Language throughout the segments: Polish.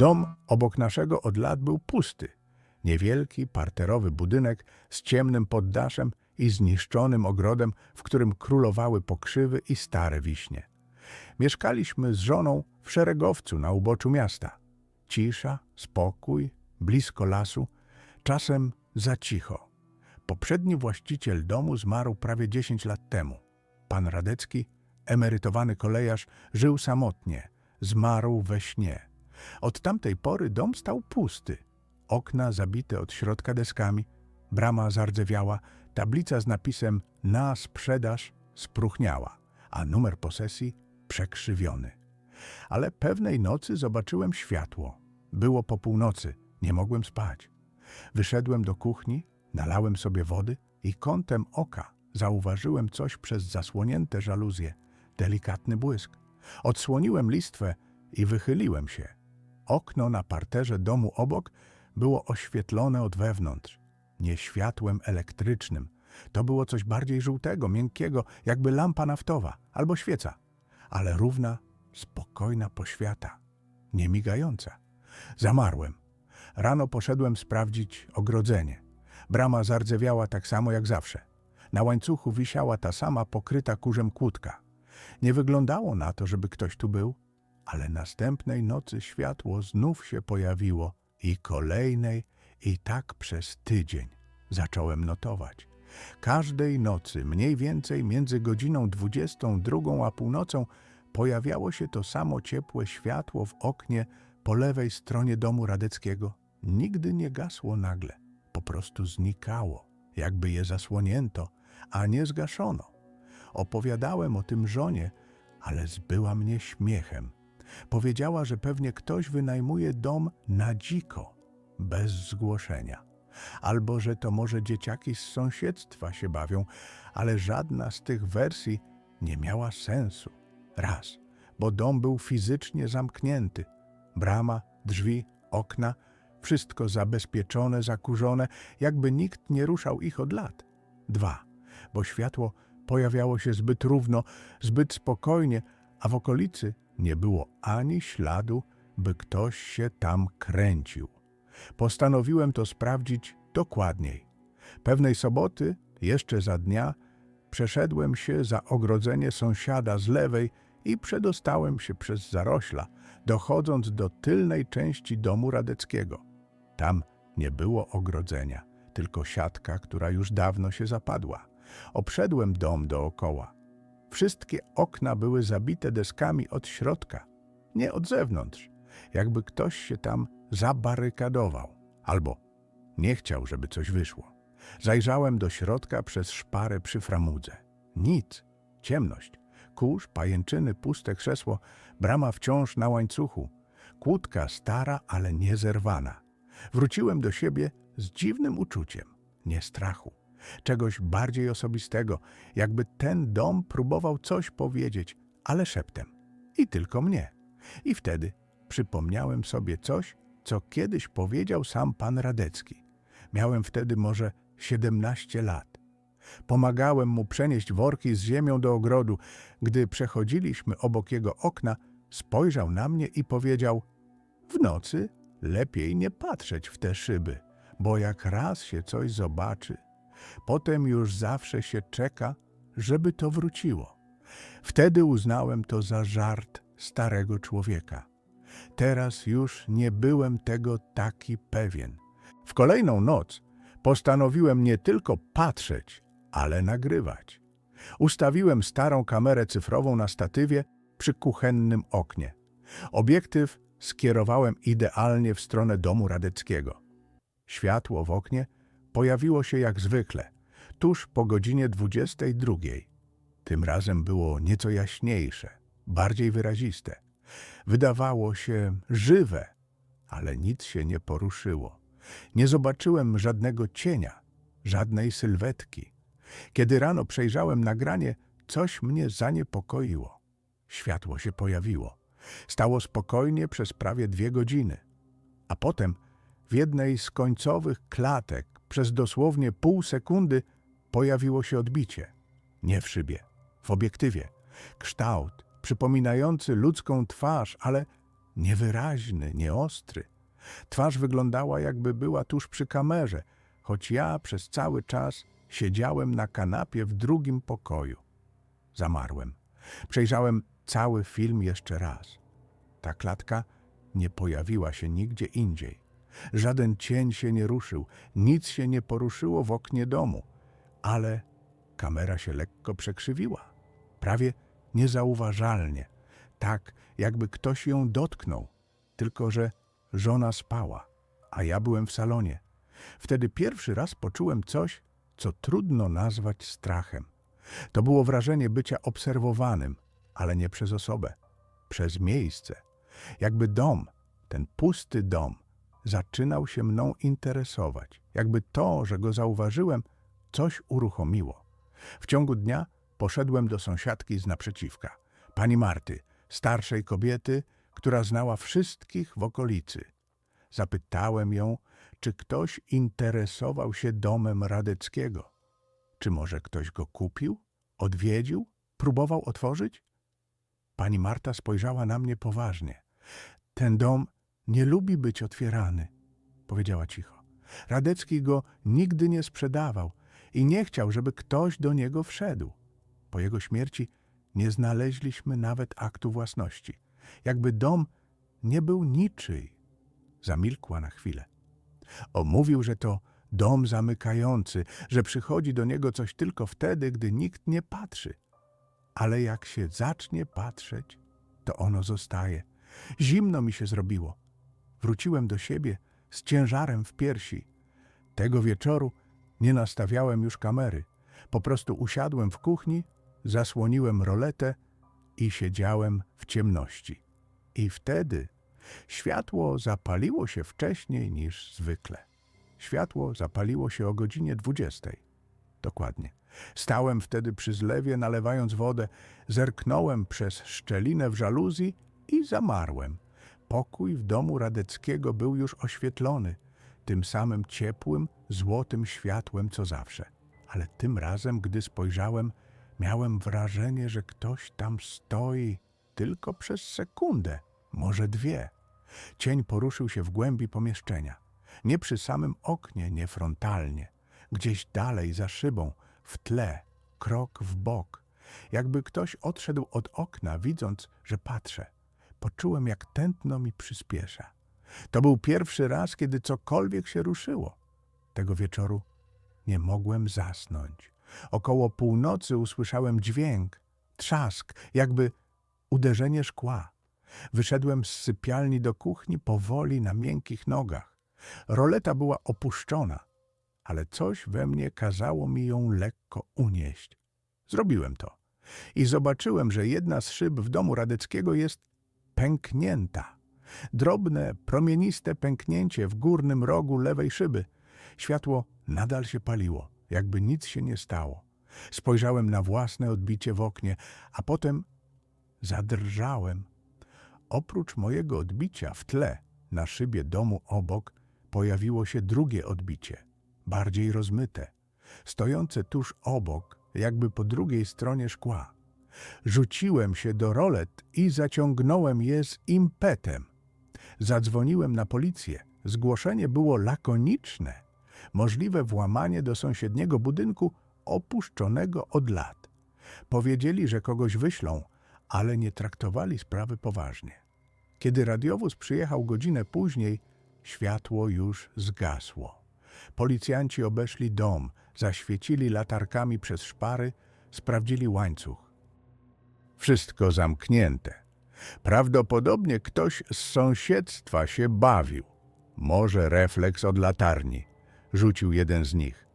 Dom obok naszego od lat był pusty. Niewielki, parterowy budynek z ciemnym poddaszem i zniszczonym ogrodem, w którym królowały pokrzywy i stare wiśnie. Mieszkaliśmy z żoną w szeregowcu na uboczu miasta. Cisza, spokój, blisko lasu, czasem za cicho. Poprzedni właściciel domu zmarł prawie 10 lat temu. Pan Radecki, emerytowany kolejarz, żył samotnie, zmarł we śnie. Od tamtej pory dom stał pusty. Okna zabite od środka deskami, brama zardzewiała, tablica z napisem na sprzedaż spróchniała, a numer posesji przekrzywiony. Ale pewnej nocy zobaczyłem światło. Było po północy, nie mogłem spać. Wyszedłem do kuchni, nalałem sobie wody i kątem oka zauważyłem coś przez zasłonięte żaluzje, delikatny błysk. Odsłoniłem listwę i wychyliłem się. Okno na parterze domu obok było oświetlone od wewnątrz, nie światłem elektrycznym. To było coś bardziej żółtego, miękkiego, jakby lampa naftowa albo świeca, ale równa, spokojna poświata, nie migająca. Zamarłem. Rano poszedłem sprawdzić ogrodzenie. Brama zardzewiała tak samo jak zawsze. Na łańcuchu wisiała ta sama pokryta kurzem kłódka. Nie wyglądało na to, żeby ktoś tu był, ale następnej nocy światło znów się pojawiło i kolejnej i tak przez tydzień. Zacząłem notować. Każdej nocy, mniej więcej między godziną 22 a północą, pojawiało się to samo ciepłe światło w oknie po lewej stronie domu Radeckiego. Nigdy nie gasło nagle, po prostu znikało, jakby je zasłonięto, a nie zgaszono. Opowiadałem o tym żonie, ale zbyła mnie śmiechem. Powiedziała, że pewnie ktoś wynajmuje dom na dziko, bez zgłoszenia. Albo że to może dzieciaki z sąsiedztwa się bawią, ale żadna z tych wersji nie miała sensu. Raz, bo dom był fizycznie zamknięty. Brama, drzwi, okna, wszystko zabezpieczone, zakurzone, jakby nikt nie ruszał ich od lat. Dwa, bo światło pojawiało się zbyt równo, zbyt spokojnie, a w okolicy nie było ani śladu, by ktoś się tam kręcił. Postanowiłem to sprawdzić dokładniej. Pewnej soboty, jeszcze za dnia, przeszedłem się za ogrodzenie sąsiada z lewej i przedostałem się przez zarośla, dochodząc do tylnej części domu Radeckiego. Tam nie było ogrodzenia, tylko siatka, która już dawno się zapadła. Obszedłem dom dookoła. Wszystkie okna były zabite deskami od środka, nie od zewnątrz, jakby ktoś się tam zabarykadował albo nie chciał, żeby coś wyszło. Zajrzałem do środka przez szparę przy framudze. Nic, ciemność, kurz, pajęczyny, puste krzesło, brama wciąż na łańcuchu, kłódka stara, ale niezerwana. Wróciłem do siebie z dziwnym uczuciem, nie strachu, czegoś bardziej osobistego, jakby ten dom próbował coś powiedzieć, ale szeptem. I tylko mnie. I wtedy przypomniałem sobie coś, co kiedyś powiedział sam pan Radecki. Miałem wtedy może 17 lat. Pomagałem mu przenieść worki z ziemią do ogrodu. Gdy przechodziliśmy obok jego okna, spojrzał na mnie i powiedział: W nocy lepiej nie patrzeć w te szyby, bo jak raz się coś zobaczy, potem już zawsze się czeka, żeby to wróciło. Wtedy uznałem to za żart starego człowieka. Teraz już nie byłem tego taki pewien. W kolejną noc postanowiłem nie tylko patrzeć, ale nagrywać. Ustawiłem starą kamerę cyfrową na statywie przy kuchennym oknie. Obiektyw skierowałem idealnie w stronę domu Radeckiego. Światło w oknie pojawiło się jak zwykle, tuż po godzinie 22. Tym razem było nieco jaśniejsze, bardziej wyraziste. Wydawało się żywe, ale nic się nie poruszyło. Nie zobaczyłem żadnego cienia, żadnej sylwetki. Kiedy rano przejrzałem nagranie, coś mnie zaniepokoiło. Światło się pojawiło. Stało spokojnie przez prawie dwie godziny. A potem w jednej z końcowych klatek przez dosłownie pół sekundy pojawiło się odbicie. Nie w szybie, w obiektywie. Kształt przypominający ludzką twarz, ale niewyraźny, nieostry. Twarz wyglądała, jakby była tuż przy kamerze, choć ja przez cały czas siedziałem na kanapie w drugim pokoju. Zamarłem. Przejrzałem cały film jeszcze raz. Ta klatka nie pojawiła się nigdzie indziej. Żaden cień się nie ruszył, nic się nie poruszyło w oknie domu, ale kamera się lekko przekrzywiła, prawie niezauważalnie, tak jakby ktoś ją dotknął, tylko że żona spała, a ja byłem w salonie. Wtedy pierwszy raz poczułem coś, co trudno nazwać strachem. To było wrażenie bycia obserwowanym, ale nie przez osobę, przez miejsce. Jakby dom, ten pusty dom, zaczynał się mną interesować. Jakby to, że go zauważyłem, coś uruchomiło. W ciągu dnia poszedłem do sąsiadki z naprzeciwka, pani Marty, starszej kobiety, która znała wszystkich w okolicy. Zapytałem ją, czy ktoś interesował się domem Radeckiego. Czy może ktoś go kupił, odwiedził, próbował otworzyć? Pani Marta spojrzała na mnie poważnie. Ten dom nie lubi być otwierany, powiedziała cicho. Radecki go nigdy nie sprzedawał i nie chciał, żeby ktoś do niego wszedł. Po jego śmierci nie znaleźliśmy nawet aktu własności. Jakby dom nie był niczyj. Zamilkła na chwilę. O, mówił, że to dom zamykający, że przychodzi do niego coś tylko wtedy, gdy nikt nie patrzy. Ale jak się zacznie patrzeć, to ono zostaje. Zimno mi się zrobiło. Wróciłem do siebie z ciężarem w piersi. Tego wieczoru nie nastawiałem już kamery. Po prostu usiadłem w kuchni, zasłoniłem roletę i siedziałem w ciemności. I wtedy światło zapaliło się wcześniej niż zwykle. Światło zapaliło się o godzinie dwudziestej. Dokładnie. Stałem wtedy przy zlewie, nalewając wodę, zerknąłem przez szczelinę w żaluzji i zamarłem. Pokój w domu Radeckiego był już oświetlony, tym samym ciepłym, złotym światłem co zawsze. Ale tym razem, gdy spojrzałem, miałem wrażenie, że ktoś tam stoi tylko przez sekundę, może dwie. Cień poruszył się w głębi pomieszczenia. Nie przy samym oknie, nie frontalnie. Gdzieś dalej, za szybą, w tle, krok w bok. Jakby ktoś odszedł od okna, widząc, że patrzę. Poczułem, jak tętno mi przyspiesza. To był pierwszy raz, kiedy cokolwiek się ruszyło. Tego wieczoru nie mogłem zasnąć. Około północy usłyszałem dźwięk, trzask, jakby uderzenie szkła. Wyszedłem z sypialni do kuchni powoli na miękkich nogach. Roleta była opuszczona, ale coś we mnie kazało mi ją lekko unieść. Zrobiłem to i zobaczyłem, że jedna z szyb w domu Radeckiego jest pęknięta. Drobne, promieniste pęknięcie w górnym rogu lewej szyby. Światło nadal się paliło, jakby nic się nie stało. Spojrzałem na własne odbicie w oknie, a potem zadrżałem. Oprócz mojego odbicia w tle, na szybie domu obok, pojawiło się drugie odbicie, bardziej rozmyte, stojące tuż obok, jakby po drugiej stronie szkła. Rzuciłem się do rolet i zaciągnąłem je z impetem. Zadzwoniłem na policję. Zgłoszenie było lakoniczne. Możliwe włamanie do sąsiedniego budynku opuszczonego od lat. Powiedzieli, że kogoś wyślą, ale nie traktowali sprawy poważnie. Kiedy radiowóz przyjechał godzinę później, światło już zgasło. Policjanci obeszli dom, zaświecili latarkami przez szpary, sprawdzili łańcuch. Wszystko zamknięte. Prawdopodobnie ktoś z sąsiedztwa się bawił. Może refleks od latarni, rzucił jeden z nich.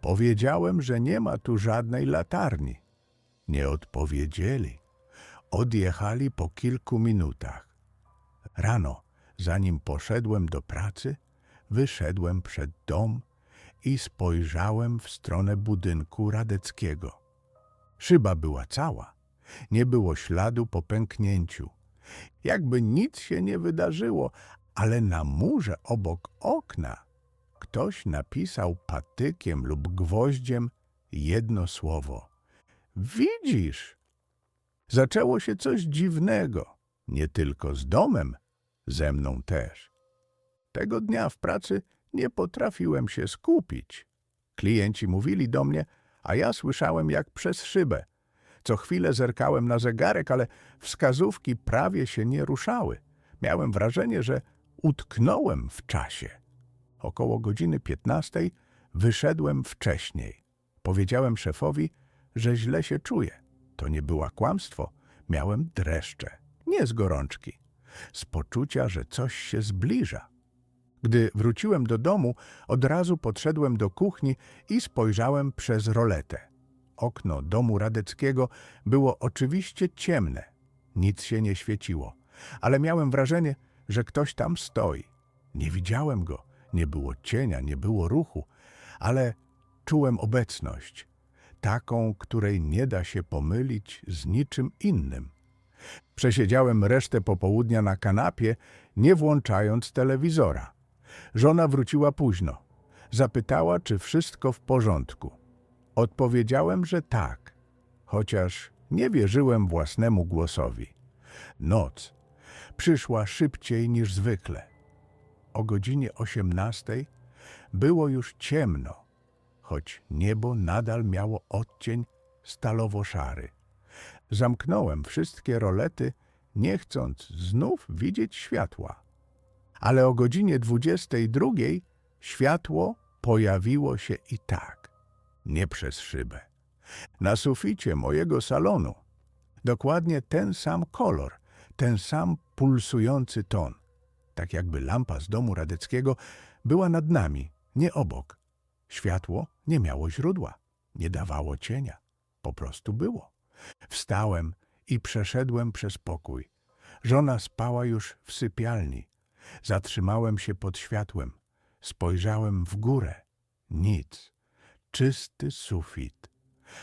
Powiedziałem, że nie ma tu żadnej latarni. Nie odpowiedzieli. Odjechali po kilku minutach. Rano, zanim poszedłem do pracy, wyszedłem przed dom i spojrzałem w stronę budynku Radeckiego. Szyba była cała, nie było śladu po pęknięciu. Jakby nic się nie wydarzyło, ale na murze obok okna ktoś napisał patykiem lub gwoździem jedno słowo. Widzisz? Zaczęło się coś dziwnego. Nie tylko z domem, ze mną też. Tego dnia w pracy nie potrafiłem się skupić. Klienci mówili do mnie, a ja słyszałem jak przez szybę. Co chwilę zerkałem na zegarek, ale wskazówki prawie się nie ruszały. Miałem wrażenie, że utknąłem w czasie. Około godziny piętnastej wyszedłem wcześniej. Powiedziałem szefowi, że źle się czuję. To nie było kłamstwo. Miałem dreszcze. Nie z gorączki. Z poczucia, że coś się zbliża. Gdy wróciłem do domu, od razu podszedłem do kuchni i spojrzałem przez roletę. Okno domu Radeckiego było oczywiście ciemne. Nic się nie świeciło, ale miałem wrażenie, że ktoś tam stoi. Nie widziałem go, nie było cienia, nie było ruchu, ale czułem obecność, taką, której nie da się pomylić z niczym innym. Przesiedziałem resztę popołudnia na kanapie, nie włączając telewizora. Żona wróciła późno. Zapytała, czy wszystko w porządku. Odpowiedziałem, że tak, chociaż nie wierzyłem własnemu głosowi. Noc przyszła szybciej niż zwykle. O godzinie osiemnastej było już ciemno, choć niebo nadal miało odcień stalowo-szary. Zamknąłem wszystkie rolety, nie chcąc znów widzieć światła. Ale o godzinie dwudziestej drugiej światło pojawiło się i tak, nie przez szybę. Na suficie mojego salonu. Dokładnie ten sam kolor, ten sam pulsujący ton. Tak jakby lampa z domu Radeckiego była nad nami, nie obok. Światło nie miało źródła, nie dawało cienia. Po prostu było. Wstałem i przeszedłem przez pokój. Żona spała już w sypialni. Zatrzymałem się pod światłem. Spojrzałem w górę. Nic. Czysty sufit.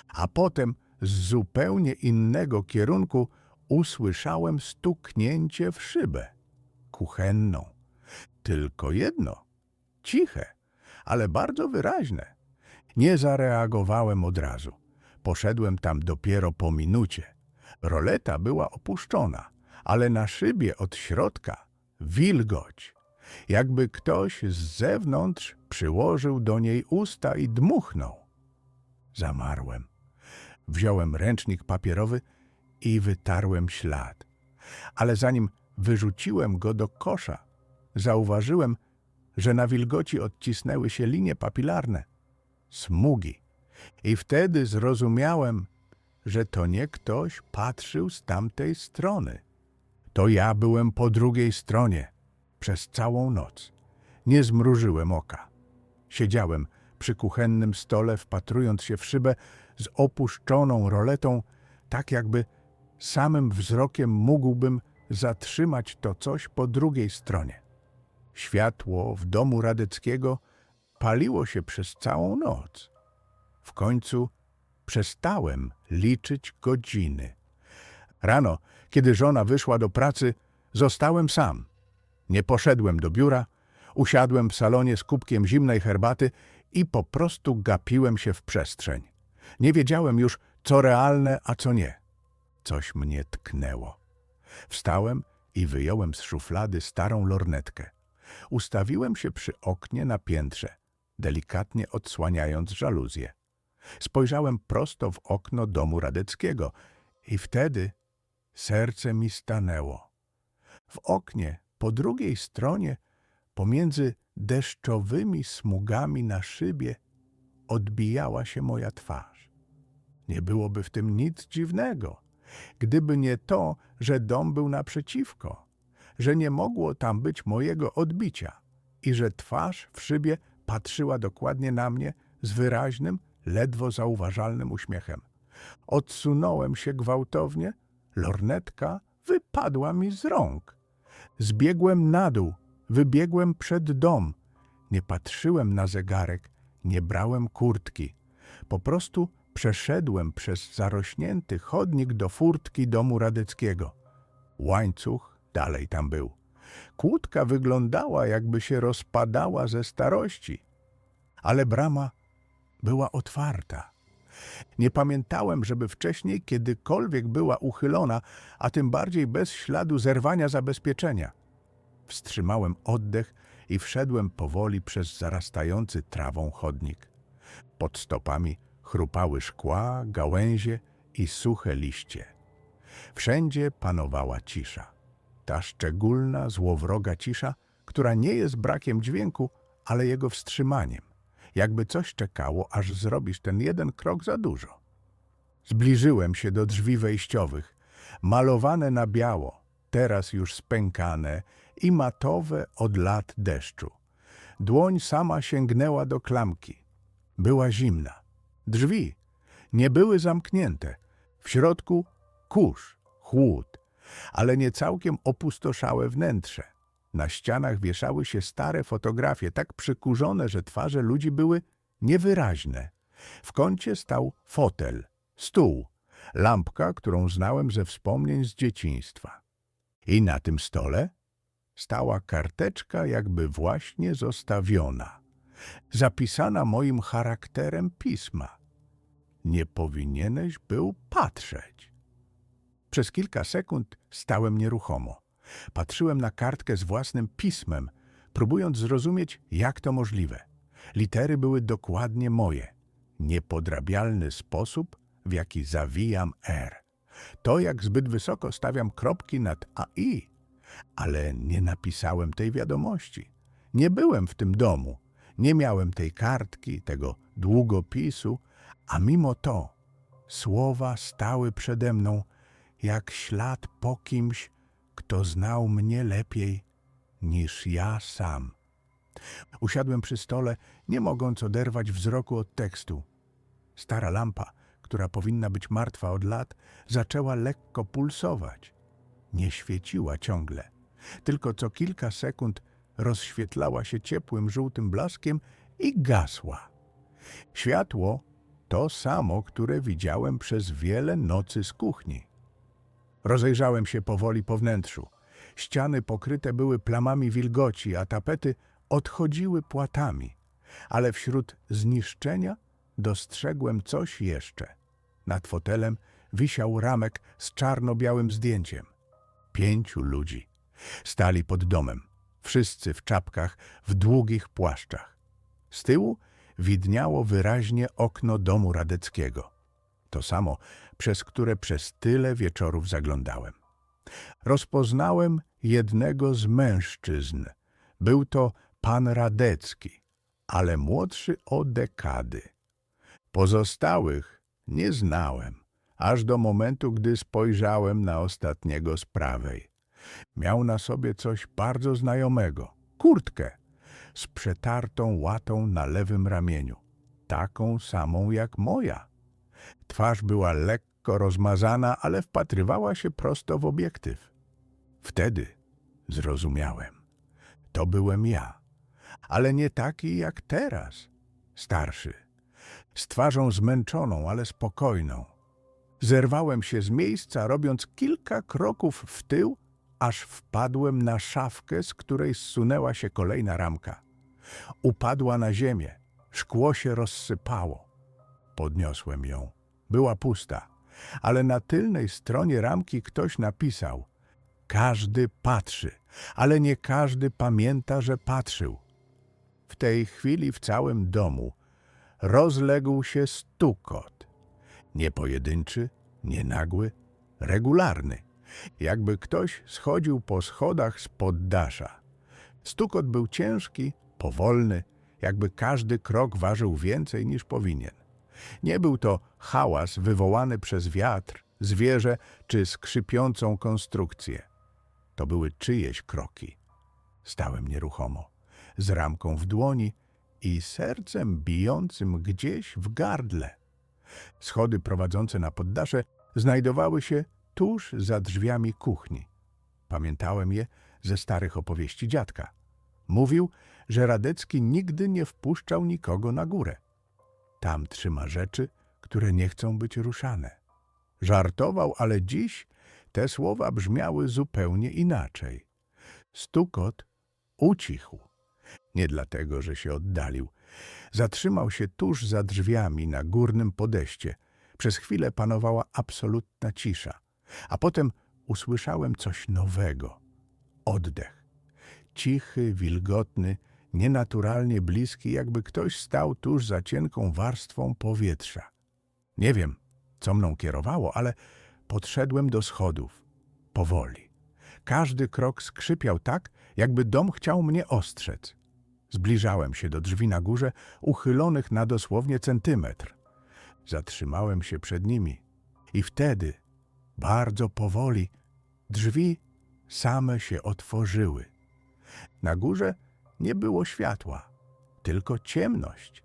A potem z zupełnie innego kierunku usłyszałem stuknięcie w szybę. Kuchenną. Tylko jedno. Ciche, ale bardzo wyraźne. Nie zareagowałem od razu. Poszedłem tam dopiero po minucie. Roleta była opuszczona, ale na szybie od środka wilgoć. Jakby ktoś z zewnątrz przyłożył do niej usta i dmuchnął. Zamarłem. Wziąłem ręcznik papierowy i wytarłem ślad. Ale zanim wyrzuciłem go do kosza, zauważyłem, że na wilgoci odcisnęły się linie papilarne, smugi. I wtedy zrozumiałem, że to nie ktoś patrzył z tamtej strony. To ja byłem po drugiej stronie przez całą noc. Nie zmrużyłem oka. Siedziałem przy kuchennym stole, wpatrując się w szybę z opuszczoną roletą, tak jakby samym wzrokiem mógłbym zatrzymać to coś po drugiej stronie. Światło w domu Radeckiego paliło się przez całą noc. W końcu przestałem liczyć godziny. Rano, kiedy żona wyszła do pracy, zostałem sam. Nie poszedłem do biura, usiadłem w salonie z kubkiem zimnej herbaty i po prostu gapiłem się w przestrzeń. Nie wiedziałem już, co realne, a co nie. Coś mnie tknęło. Wstałem i wyjąłem z szuflady starą lornetkę. Ustawiłem się przy oknie na piętrze, delikatnie odsłaniając żaluzję. Spojrzałem prosto w okno domu Radeckiego i wtedy serce mi stanęło. W oknie po drugiej stronie, pomiędzy deszczowymi smugami na szybie, odbijała się moja twarz. Nie byłoby w tym nic dziwnego, gdyby nie to, że dom był naprzeciwko, że nie mogło tam być mojego odbicia i że twarz w szybie patrzyła dokładnie na mnie z wyraźnym, ledwo zauważalnym uśmiechem. Odsunąłem się gwałtownie, lornetka wypadła mi z rąk. Zbiegłem na dół, wybiegłem przed dom. Nie patrzyłem na zegarek, nie brałem kurtki. Po prostu przeszedłem przez zarośnięty chodnik do furtki domu Radeckiego. Łańcuch dalej tam był. Kłódka wyglądała, jakby się rozpadała ze starości, ale brama była otwarta. Nie pamiętałem, żeby wcześniej kiedykolwiek była uchylona, a tym bardziej bez śladu zerwania zabezpieczenia. Wstrzymałem oddech i wszedłem powoli przez zarastający trawą chodnik. Pod stopami chrupały szkła, gałęzie i suche liście. Wszędzie panowała cisza. Ta szczególna, złowroga cisza, która nie jest brakiem dźwięku, ale jego wstrzymaniem. Jakby coś czekało, aż zrobisz ten jeden krok za dużo. Zbliżyłem się do drzwi wejściowych, malowane na biało, teraz już spękane i matowe od lat deszczu. Dłoń sama sięgnęła do klamki. Była zimna. Drzwi nie były zamknięte. W środku kurz, chłód, ale nie całkiem opustoszałe wnętrze. Na ścianach wieszały się stare fotografie, tak przykurzone, że twarze ludzi były niewyraźne. W kącie stał fotel, stół, lampka, którą znałem ze wspomnień z dzieciństwa. I na tym stole stała karteczka jakby właśnie zostawiona, zapisana moim charakterem pisma. Nie powinieneś był patrzeć. Przez kilka sekund stałem nieruchomo. Patrzyłem na kartkę z własnym pismem, próbując zrozumieć, jak to możliwe. Litery były dokładnie moje. Niepodrabialny sposób, w jaki zawijam R. To, jak zbyt wysoko stawiam kropki nad AI. Ale nie napisałem tej wiadomości. Nie byłem w tym domu. Nie miałem tej kartki, tego długopisu, a mimo to słowa stały przede mną jak ślad po kimś, kto znał mnie lepiej niż ja sam. Usiadłem przy stole, nie mogąc oderwać wzroku od tekstu. Stara lampa, która powinna być martwa od lat, zaczęła lekko pulsować. Nie świeciła ciągle, tylko co kilka sekund rozświetlała się ciepłym żółtym blaskiem i gasła. Światło to samo, które widziałem przez wiele nocy z kuchni. Rozejrzałem się powoli po wnętrzu. Ściany pokryte były plamami wilgoci, a tapety odchodziły płatami. Ale wśród zniszczenia dostrzegłem coś jeszcze. Nad fotelem wisiał ramek z czarno-białym zdjęciem. Pięciu ludzi. Stali pod domem, wszyscy w czapkach, w długich płaszczach. Z tyłu widniało wyraźnie okno domu radeckiego. To samo, przez które przez tyle wieczorów zaglądałem. Rozpoznałem jednego z mężczyzn. Był to pan Radecki, ale młodszy o dekady. Pozostałych nie znałem, aż do momentu, gdy spojrzałem na ostatniego z prawej. Miał na sobie coś bardzo znajomego kurtkę z przetartą łatą na lewym ramieniu, taką samą jak moja. Twarz była lekko rozmazana, ale wpatrywała się prosto w obiektyw. Wtedy zrozumiałem. To byłem ja, ale nie taki jak teraz, starszy, z twarzą zmęczoną, ale spokojną. Zerwałem się z miejsca, robiąc kilka kroków w tył, aż wpadłem na szafkę, z której zsunęła się kolejna ramka. Upadła na ziemię, szkło się rozsypało. Podniosłem ją. Była pusta, ale na tylnej stronie ramki ktoś napisał: Każdy patrzy, ale nie każdy pamięta, że patrzył. W tej chwili w całym domu rozległ się stukot. Nie pojedynczy, nie nagły, regularny, jakby ktoś schodził po schodach z poddasza. Stukot był ciężki, powolny, jakby każdy krok ważył więcej niż powinien. Nie był to hałas wywołany przez wiatr, zwierzę czy skrzypiącą konstrukcję. To były czyjeś kroki. Stałem nieruchomo, z ramką w dłoni i sercem bijącym gdzieś w gardle. Schody prowadzące na poddasze znajdowały się tuż za drzwiami kuchni. Pamiętałem je ze starych opowieści dziadka. Mówił, że Radecki nigdy nie wpuszczał nikogo na górę. Tam trzyma rzeczy, które nie chcą być ruszane. Żartował, ale dziś te słowa brzmiały zupełnie inaczej. Stukot ucichł. Nie dlatego, że się oddalił, Zatrzymał się tuż za drzwiami na górnym podejście. Przez chwilę panowała absolutna cisza, a potem usłyszałem coś nowego. Oddech. Cichy, wilgotny, nienaturalnie bliski, jakby ktoś stał tuż za cienką warstwą powietrza. Nie wiem, co mną kierowało, ale podszedłem do schodów. Powoli. Każdy krok skrzypiał tak, jakby dom chciał mnie ostrzec. Zbliżałem się do drzwi na górze, uchylonych na dosłownie centymetr. Zatrzymałem się przed nimi i wtedy, bardzo powoli, drzwi same się otworzyły. Na górze nie było światła, tylko ciemność,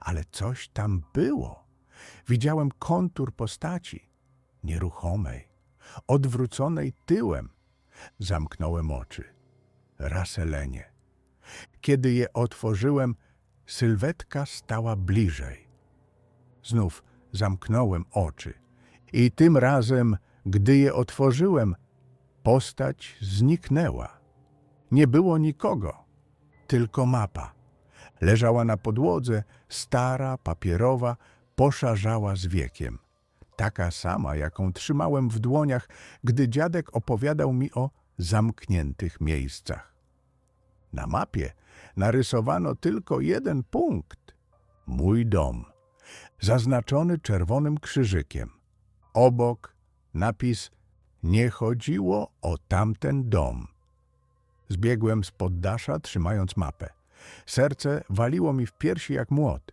ale coś tam było. Widziałem kontur postaci, nieruchomej, odwróconej tyłem. Zamknąłem oczy. Raselenie. Kiedy je otworzyłem, sylwetka stała bliżej. Znów zamknąłem oczy i tym razem, gdy je otworzyłem, postać zniknęła. Nie było nikogo, tylko mapa. Leżała na podłodze, stara, papierowa, poszarzała z wiekiem. Taka sama, jaką trzymałem w dłoniach, gdy dziadek opowiadał mi o zamkniętych miejscach. Na mapie narysowano tylko jeden punkt mój dom, zaznaczony czerwonym krzyżykiem. Obok napis Nie chodziło o tamten dom. Zbiegłem z poddasza, trzymając mapę. Serce waliło mi w piersi jak młot.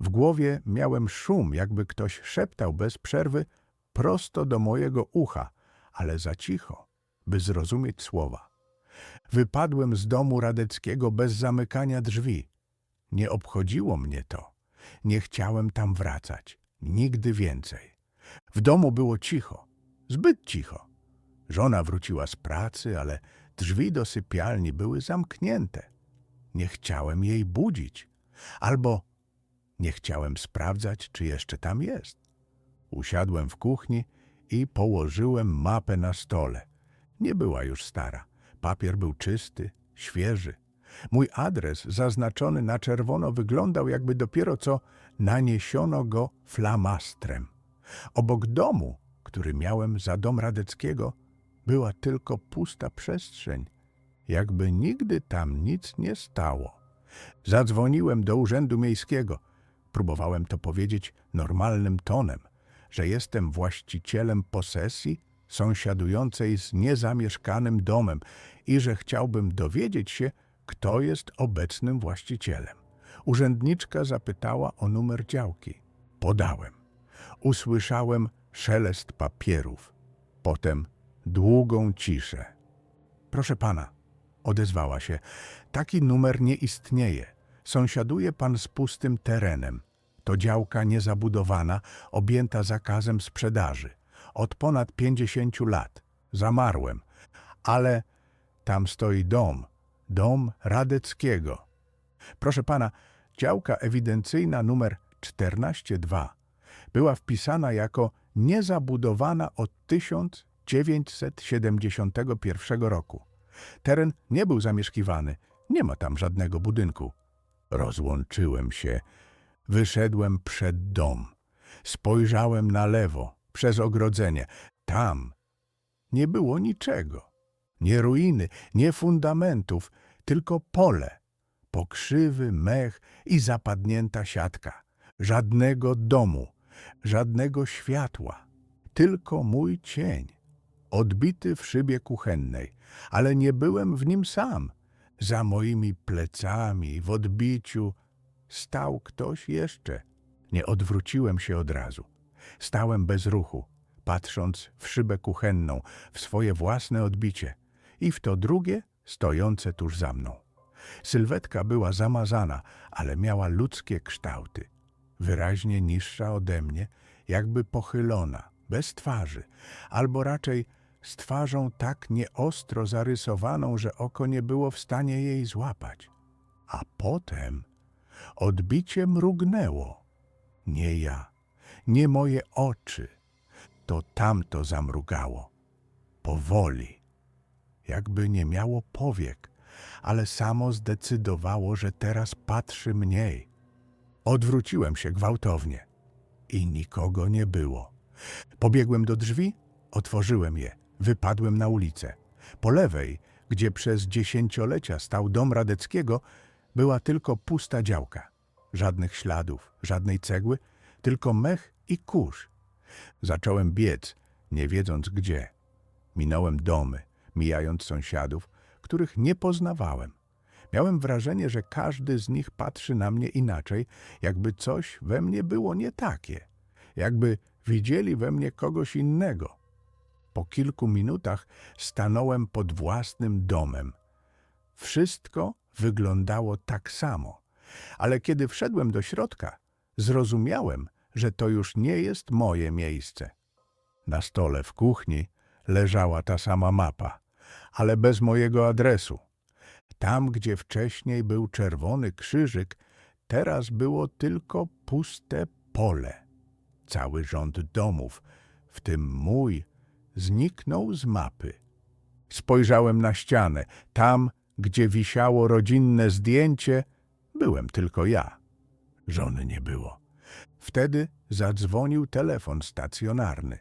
W głowie miałem szum, jakby ktoś szeptał bez przerwy prosto do mojego ucha, ale za cicho, by zrozumieć słowa. Wypadłem z domu Radeckiego bez zamykania drzwi. Nie obchodziło mnie to. Nie chciałem tam wracać. Nigdy więcej. W domu było cicho. Zbyt cicho. Żona wróciła z pracy, ale drzwi do sypialni były zamknięte. Nie chciałem jej budzić. Albo nie chciałem sprawdzać, czy jeszcze tam jest. Usiadłem w kuchni i położyłem mapę na stole. Nie była już stara. Papier był czysty, świeży. Mój adres zaznaczony na czerwono wyglądał, jakby dopiero co naniesiono go flamastrem. Obok domu, który miałem za dom Radeckiego, była tylko pusta przestrzeń, jakby nigdy tam nic nie stało. Zadzwoniłem do urzędu miejskiego. Próbowałem to powiedzieć normalnym tonem, że jestem właścicielem posesji sąsiadującej z niezamieszkanym domem i że chciałbym dowiedzieć się, kto jest obecnym właścicielem. Urzędniczka zapytała o numer działki. Podałem. Usłyszałem szelest papierów. Potem długą ciszę. Proszę pana, odezwała się, taki numer nie istnieje. Sąsiaduje pan z pustym terenem. To działka niezabudowana, objęta zakazem sprzedaży. Od ponad pięćdziesięciu lat. Zamarłem. Ale tam stoi dom. Dom Radeckiego. Proszę pana, działka ewidencyjna numer 142 była wpisana jako niezabudowana od 1971 roku. Teren nie był zamieszkiwany, nie ma tam żadnego budynku. Rozłączyłem się, wyszedłem przed dom. Spojrzałem na lewo, przez ogrodzenie. Tam nie było niczego. Nie ruiny, nie fundamentów, tylko pole, pokrzywy, mech i zapadnięta siatka. Żadnego domu, żadnego światła, tylko mój cień, odbity w szybie kuchennej, ale nie byłem w nim sam. Za moimi plecami, w odbiciu, stał ktoś jeszcze. Nie odwróciłem się od razu. Stałem bez ruchu, patrząc w szybę kuchenną, w swoje własne odbicie i w to drugie stojące tuż za mną. Sylwetka była zamazana, ale miała ludzkie kształty. Wyraźnie niższa ode mnie, jakby pochylona, bez twarzy, albo raczej z twarzą tak nieostro zarysowaną, że oko nie było w stanie jej złapać. A potem odbicie mrugnęło. Nie ja, nie moje oczy, to tamto zamrugało. Powoli, jakby nie miało powiek, ale samo zdecydowało, że teraz patrzy mniej. Odwróciłem się gwałtownie i nikogo nie było. Pobiegłem do drzwi, otworzyłem je, wypadłem na ulicę. Po lewej, gdzie przez dziesięciolecia stał dom Radeckiego, była tylko pusta działka. Żadnych śladów, żadnej cegły, tylko mech i kurz. Zacząłem biec, nie wiedząc gdzie. Minąłem domy, mijając sąsiadów, których nie poznawałem. Miałem wrażenie, że każdy z nich patrzy na mnie inaczej, jakby coś we mnie było nie takie, jakby widzieli we mnie kogoś innego. Po kilku minutach stanąłem pod własnym domem. Wszystko wyglądało tak samo, ale kiedy wszedłem do środka, zrozumiałem, że to już nie jest moje miejsce. Na stole w kuchni leżała ta sama mapa, ale bez mojego adresu. Tam, gdzie wcześniej był czerwony krzyżyk, teraz było tylko puste pole. Cały rząd domów, w tym mój, zniknął z mapy. Spojrzałem na ścianę. Tam, gdzie wisiało rodzinne zdjęcie, byłem tylko ja. Żony nie było. Wtedy zadzwonił telefon stacjonarny.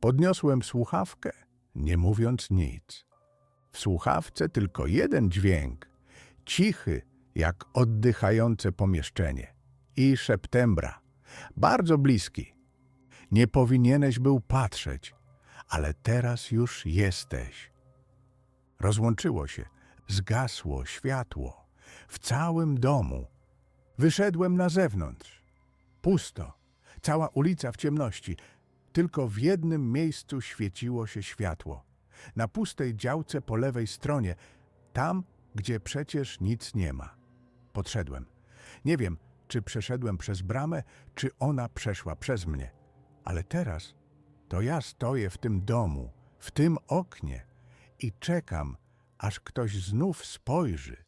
Podniosłem słuchawkę, nie mówiąc nic. W słuchawce tylko jeden dźwięk, cichy jak oddychające pomieszczenie. I szeptembra, bardzo bliski. Nie powinieneś był patrzeć, ale teraz już jesteś. Rozłączyło się, zgasło światło. W całym domu. Wyszedłem na zewnątrz. Pusto. Cała ulica w ciemności. Tylko w jednym miejscu świeciło się światło. Na pustej działce po lewej stronie, tam, gdzie przecież nic nie ma. Podszedłem. Nie wiem, czy przeszedłem przez bramę, czy ona przeszła przez mnie. Ale teraz to ja stoję w tym domu, w tym oknie i czekam, aż ktoś znów spojrzy.